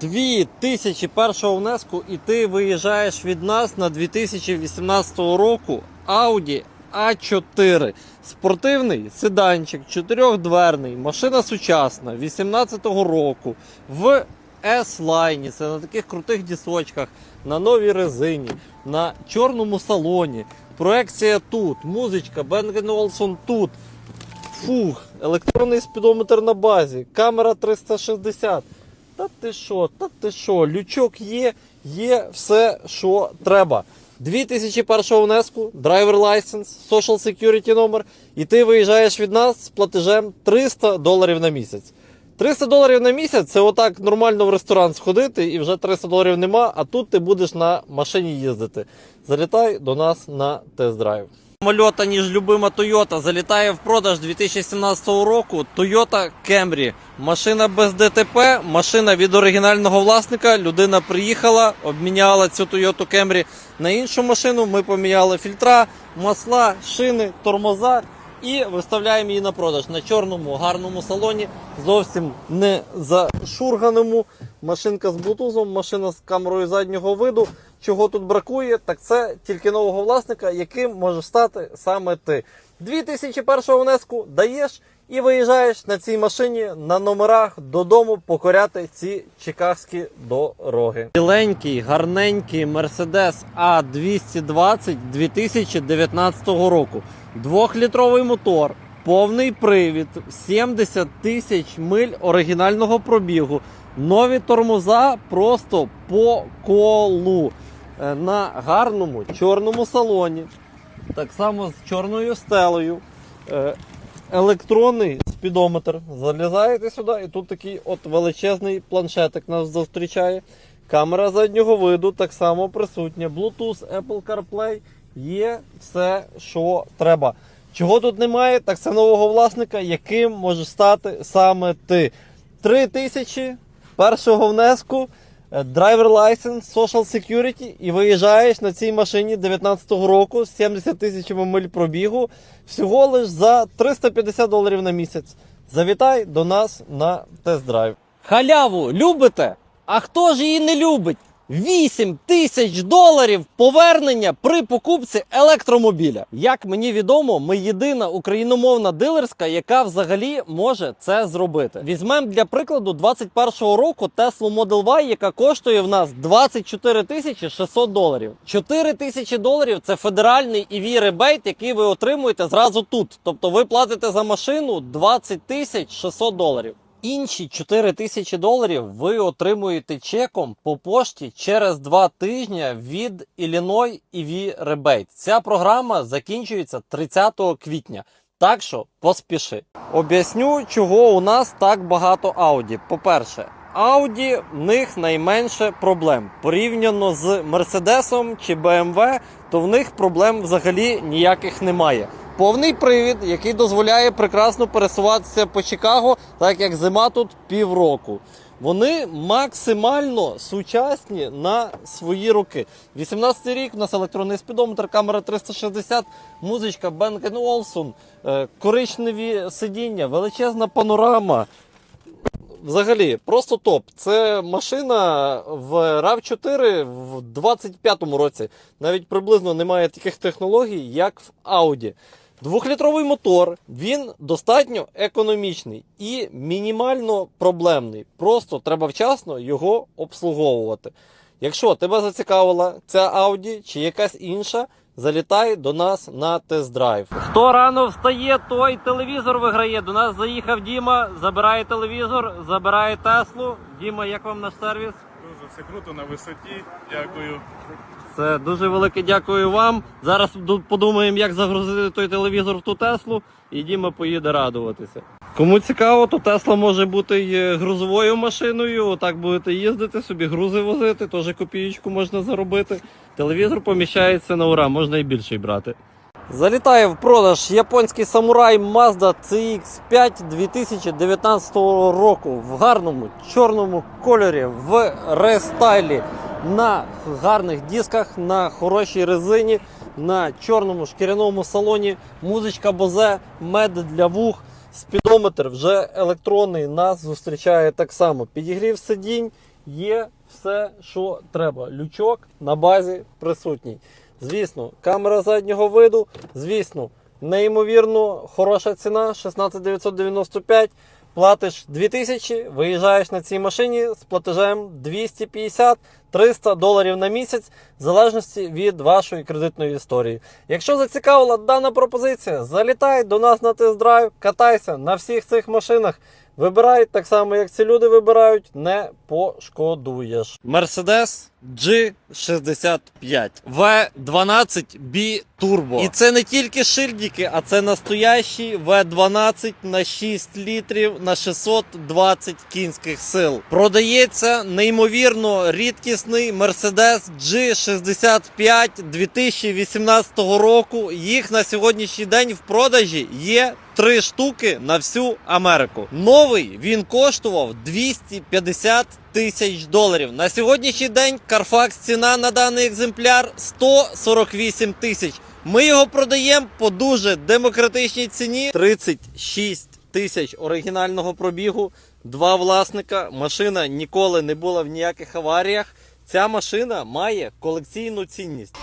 2000 першого внеску і ти виїжджаєш від нас на 2018 року Audi A4. Спортивний седанчик, чотирьохдверний, машина сучасна, 18-го року. В S-Line, це на таких крутих дісочках, на новій резині, на чорному салоні. Проекція тут, музичка, Bang Olufsen тут. Фух, електронний спідометр на базі, камера 360. Та ти що, та ти що, лючок є, є все, що треба. 2001 внеску, драйвер лайсенс, social security номер, і ти виїжджаєш від нас з платежем 300 доларів на місяць. 300 доларів на місяць це отак нормально в ресторан сходити і вже 300 доларів нема, а тут ти будеш на машині їздити. Залітай до нас на тест-драйв. Самольота, ніж любима Toyota, залітає в продаж 2017 року Toyota Camry. Машина без ДТП, машина від оригінального власника. Людина приїхала, обміняла цю Toyota Camry на іншу машину. Ми поміняли фільтра, масла, шини, тормоза і виставляємо її на продаж на чорному гарному салоні. Зовсім не зашурганому. Машинка з блутузом, машина з камерою заднього виду. Чого тут бракує, так це тільки нового власника, яким можеш стати саме ти. 2001 внеску даєш і виїжджаєш на цій машині на номерах додому покоряти ці чикагські дороги. Біленький, гарненький Mercedes A220 2019 року. Двохлітровий мотор, повний привід, 70 тисяч миль оригінального пробігу. Нові тормоза просто по колу Е, на гарному чорному салоні. Так само з чорною стелею. Електронний спідометр. Залізаєте сюди, і тут такий от величезний планшетик нас зустрічає. Камера заднього виду так само присутня. Bluetooth, Apple CarPlay. Є все, що треба. Чого тут немає, так це нового власника, яким може стати саме ти. 3 тисячі першого внеску, е, драйвер лайсенс, social security і виїжджаєш на цій машині 19-го року з 70 тисячами миль пробігу всього лиш за 350 доларів на місяць. Завітай до нас на тест-драйв. Халяву любите? А хто ж її не любить? 8 тисяч доларів повернення при покупці електромобіля. Як мені відомо, ми єдина україномовна дилерська, яка взагалі може це зробити. Візьмемо для прикладу 21-го року Tesla Model Y, яка коштує в нас 24 тисячі 600 доларів. 4 тисячі доларів це федеральний EV ребейт, який ви отримуєте зразу тут. Тобто ви платите за машину 20 тисяч 600 доларів. Інші 4 тисячі доларів ви отримуєте чеком по пошті через 2 тижні від Illinois EV Rebate. Ця програма закінчується 30 квітня. Так що поспіши. Об'ясню, чого у нас так багато Audi. По-перше, Audi в них найменше проблем. Порівняно з Мерседесом чи BMW, то в них проблем взагалі ніяких немає. Повний привід, який дозволяє прекрасно пересуватися по Чикаго, так як зима тут півроку. Вони максимально сучасні на свої роки. 18-й рік у нас електронний спідометр, камера 360, музичка Bang Olufsen, е, коричневі сидіння, величезна панорама. Взагалі, просто топ. Це машина в RAV4 в 25-му році. Навіть приблизно немає таких технологій, як в Audi. Двохлітровий мотор, він достатньо економічний і мінімально проблемний. Просто треба вчасно його обслуговувати. Якщо тебе зацікавила ця Audi чи якась інша, залітай до нас на тест-драйв. Хто рано встає, той телевізор виграє. До нас заїхав Діма, забирає телевізор, забирає Теслу. Діма, як вам наш сервіс? Дуже все круто на висоті. Дякую. Це дуже велике дякую вам. Зараз подумаємо, як загрузити той телевізор в ту Теслу, і Діма поїде радуватися. Кому цікаво, то Тесла може бути і грузовою машиною. Отак будете їздити, собі грузи возити, теж копієчку можна заробити. Телевізор поміщається на ура, можна і більший брати. Залітає в продаж японський самурай Mazda CX5 2019 року в гарному чорному кольорі в рестайлі на гарних дисках, на хорошій резині, на чорному шкіряному салоні, музичка Бозе, мед для вух, спідометр вже електронний нас зустрічає так само. Підігрів сидінь є все, що треба. Лючок на базі присутній. Звісно, камера заднього виду, звісно, неймовірно хороша ціна 16995. Платиш 2000, виїжджаєш на цій машині з платежем 250-300 доларів на місяць, в залежності від вашої кредитної історії. Якщо зацікавила дана пропозиція, залітай до нас на тест-драйв, катайся на всіх цих машинах. Вибирай так само, як ці люди вибирають, не пошкодуєш. Mercedes G65 V12B Turbo. І це не тільки шильдики, а це настоящий V12 на 6 літрів на 620 кінських сил. Продається неймовірно рідкісний Mercedes G65 2018 року. Їх на сьогоднішній день в продажі є три штуки на всю Америку. Новий він коштував 250 тисяч доларів. На сьогоднішній день Carfax ціна на даний екземпляр 148 тисяч. Ми його продаємо по дуже демократичній ціні 36 тисяч оригінального пробігу. Два власника. Машина ніколи не була в ніяких аваріях. Ця машина має колекційну цінність.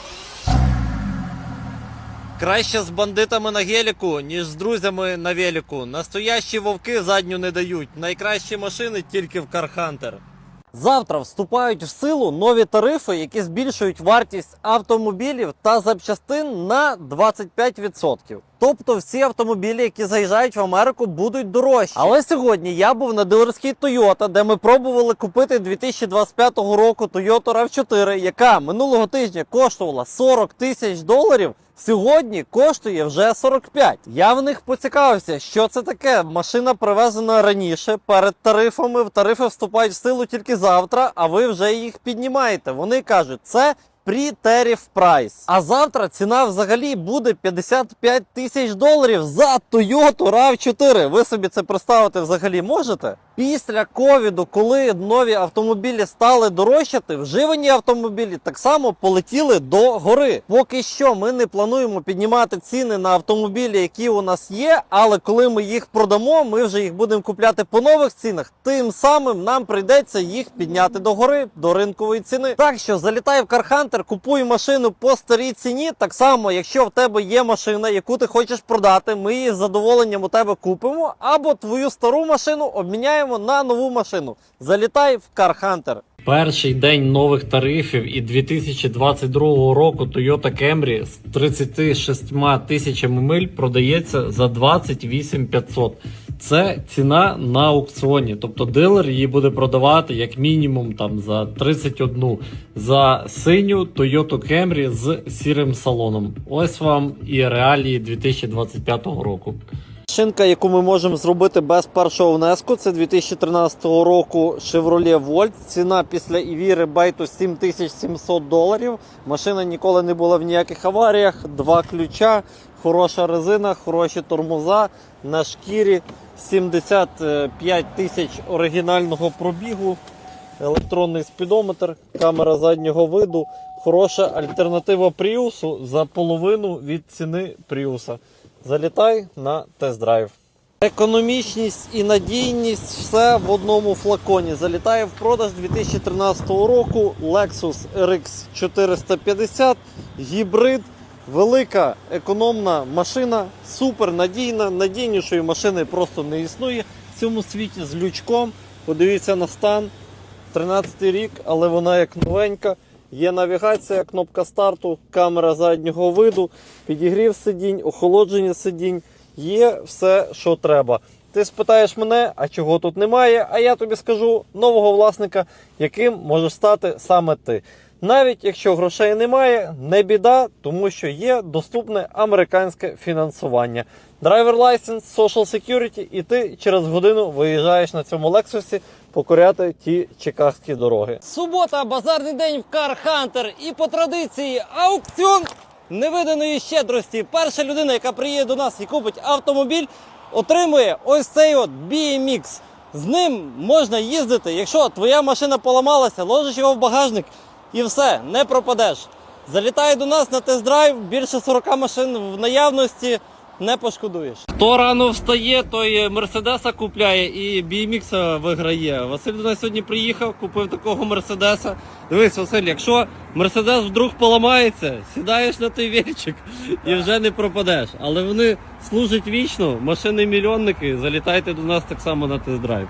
Краще з бандитами на геліку, ніж з друзями на веліку. Настоящі вовки задню не дають. Найкращі машини тільки в Кархантер. Завтра вступають в силу нові тарифи, які збільшують вартість автомобілів та запчастин на 25%. Тобто всі автомобілі, які заїжджають в Америку, будуть дорожчі. Але сьогодні я був на дилерській Toyota, де ми пробували купити 2025 року Toyota RAV4, яка минулого тижня коштувала 40 тисяч доларів. Сьогодні коштує вже 45. Я в них поцікавився, що це таке. Машина привезена раніше перед тарифами. В тарифи вступають в силу тільки завтра, а ви вже їх піднімаєте. Вони кажуть, це Pre-Tariff Price. А завтра ціна взагалі буде 55 тисяч доларів за Toyota RAV4. Ви собі це представити взагалі можете? Після ковіду, коли нові автомобілі стали дорожчати, вживані автомобілі так само полетіли до гори. Поки що ми не плануємо піднімати ціни на автомобілі, які у нас є. Але коли ми їх продамо, ми вже їх будемо купляти по нових цінах. Тим самим нам прийдеться їх підняти до гори, до ринкової ціни. Так що залітай в Кархантер, купуй машину по старій ціні. Так само, якщо в тебе є машина, яку ти хочеш продати, ми її з задоволенням у тебе купимо, або твою стару машину обміняємо на нову машину. Залітай в Кархантер. Перший день нових тарифів і 2022 року Toyota Camry з 36 тисячами миль продається за 28 500. Це ціна на аукціоні. Тобто дилер її буде продавати як мінімум там за 31 за синю Toyota Camry з сірим салоном. Ось вам і реалії 2025 року. Шинка, яку ми можемо зробити без першого внеску, це 2013 року Chevrolet Volt. Ціна після ІВІ ребейту 7700 доларів. Машина ніколи не була в ніяких аваріях. Два ключа, хороша резина, хороші тормоза на шкірі. 75 тисяч оригінального пробігу. Електронний спідометр, камера заднього виду. Хороша альтернатива Пріусу за половину від ціни Пріуса. Залітай на тест-драйв. Економічність і надійність все в одному флаконі. Залітає в продаж 2013 року Lexus RX 450, гібрид, велика економна машина, супер надійна. Надійнішої машини просто не існує в цьому світі з лючком. Подивіться на стан. 13 рік, але вона як новенька. Є навігація, кнопка старту, камера заднього виду, підігрів сидінь, охолодження сидінь. Є все, що треба. Ти спитаєш мене, а чого тут немає? А я тобі скажу нового власника, яким можеш стати саме ти. Навіть якщо грошей немає, не біда, тому що є доступне американське фінансування. Драйвер лайсенс, social security, і ти через годину виїжджаєш на цьому лексусі покоряти ті чикагські дороги. Субота, базарний день в Hunter і по традиції аукціон невиданої щедрості. Перша людина, яка приїде до нас і купить автомобіль, отримує ось цей от BMX. З ним можна їздити. Якщо твоя машина поламалася, ложиш його в багажник і все, не пропадеш. Залітай до нас на тест-драйв, більше 40 машин в наявності. Не пошкодуєш. Хто рано встає, той Мерседеса купляє і BMX виграє. Василь до нас сьогодні приїхав, купив такого Мерседеса. Дивись, Василь, якщо Мерседес вдруг поламається, сідаєш на той вірчик і вже не пропадеш. Але вони служать вічно, машини мільйонники. Залітайте до нас так само на тест-драйв.